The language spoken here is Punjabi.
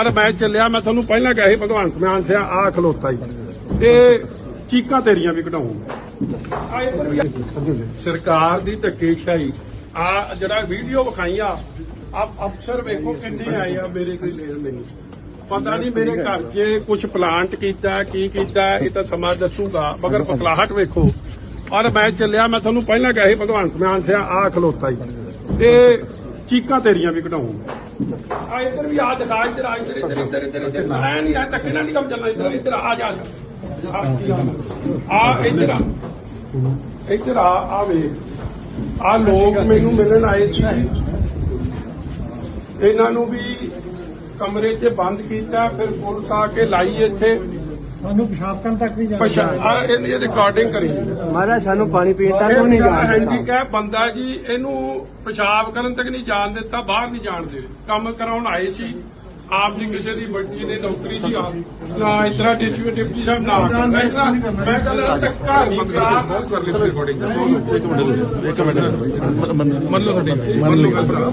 ਪਰ ਮੈਂ ਚੱਲਿਆ, ਮੈਂ ਤੁਹਾਨੂੰ ਪਹਿਲਾਂ ਕਿਹਾ ਸੀ, ਭਗਵੰਤ ਮਾਨ ਸਿਆ ਆ ਖਲੋਤਾ ਹੀ ਤੇ ਚੀਕਾਂ ਤੇਰੀਆਂ ਵੀ ਕਢਾਉਂਗਾ ਆ ਇੱਧਰ ਵੀ ਸਰਕਾਰ ਦੀ ਧੱਕੇਸ਼ਾਹੀ। ਆ ਜਿਹੜਾ ਵੀਡੀਓ ਵਿਖਾਈ ਆ ਆ ਅਫਸਰ ਵੇਖੋ ਕਿੰਨੇ ਆਏ ਆ ਮੇਰੇ ਕੋਈ ਲੈਣ ਨਹੀਂ। ਪਤਾ ਨਹੀਂ ਮੇਰੇ ਘਰ 'ਚ ਕੁਝ ਪਲਾਂਟ ਕੀਤਾ, ਕੀ ਕੀਤਾ, ਇਹ ਤਾਂ ਸਮਾਂ ਦੱਸੂਗਾ, ਮਗਰ ਪਤਲਾਹਟ ਵੇਖੋ। ਔਰ ਮੈਂ ਚੱਲਿਆ, ਮੈਂ ਤੁਹਾਨੂੰ ਪਹਿਲਾਂ ਕਿਹਾ ਸੀ, ਭਗਵੰਤ ਮਾਨ ਸਿਆ ਆ ਖਲੋਤਾ ਹੀ ਤੇ ਚੀਕਾਂ ਤੇਰੀਆਂ ਵੀ ਕਢਾਉਂਗਾ ਆ ਇੱਧਰ ਵੀ ਆ ਦਿਖਾ ਇੱਧਰ ਆ ਇੱਧਰ ਇੱਧਰ। ਇੱਧਰ ਇੱਧਰ ਇੱਧਰ। ਆ ਨਹੀਂ ਆ ਧੱਕੇ ਨਾਲ ਨਹੀਂ ਕੰਮ ਚੱਲਣਾ ਇੱਧਰ ਇੱਧਰ ਆ ਜਾ। ਆ ਆ ਇੱਧਰ ਆ। ਇੱਧਰ ਆ ਆ ਵੇਖ। ਆ ਲੋਕ ਮੈਨੂੰ ਮਿਲਣ ਆਏ ਸੀ। ਇਹਨਾਂ ਨੂੰ ਵੀ ਕਮਰੇ 'ਚ ਬੰਦ ਕੀਤਾ ਫਿਰ ਪੁਲਿਸ ਆ ਕੇ ਲਾਈ ਇੱਥੇ। ਸਾਨੂੰ ਪਿਸ਼ਾਬ ਕਰਨ ਤੱਕ ਵੀ ਜਾਣਾ ਪਛਾ ਆ। ਇਹਦੀ ਰਿਕਾਰਡਿੰਗ ਕਰੀ। ਮਹਾਰਾਜ ਸਾਨੂੰ ਪਾਣੀ ਪੀਣ ਤੱਕ ਵੀ ਨਹੀਂ ਜਾਣ ਦਿੱਤਾ। ਹੈਂਡੀਕੈਪ ਬੰਦਾ ਜੀ ਇਹਨੂੰ ਪਿਸ਼ਾਬ ਕਰਨ ਤੱਕ ਨਹੀਂ ਜਾਣ ਦਿੱਤਾ ਬਾਹਰ ਨਹੀਂ ਜਾਣ ਦੇ। ਕੰਮ ਕਰਾਉਣ ਆਏ ਸੀ। ਆਪ ਦੀ ਕਿਸੇ ਦੀ ਬੱਚੀ ਦੀ ਨੌਕਰੀ ਸੀ ਆ। ਨਾ ਇਤਰਾ ਡਿਸਟ੍ਰਿਕਟ ਡਿਪਟੀ ਸਾਹਿਬ ਨਾ ਮੈਂ ਇਤਰਾ ਮੈਂ ਕਹਿੰਦਾ ਧੱਕਾ ਨਹੀਂ ਕਰਾ ਕਰ ਲਈ ਰਿਕਾਰਡਿੰਗ ਇੱਕ ਮਿੰਟ ਇੱਕ ਮਿੰਟ ਮੰਨ ਲਓ ਤੁਹਾਡੀ ਮੰਨ ਲਓ ਗੱਲ ਭਰਾ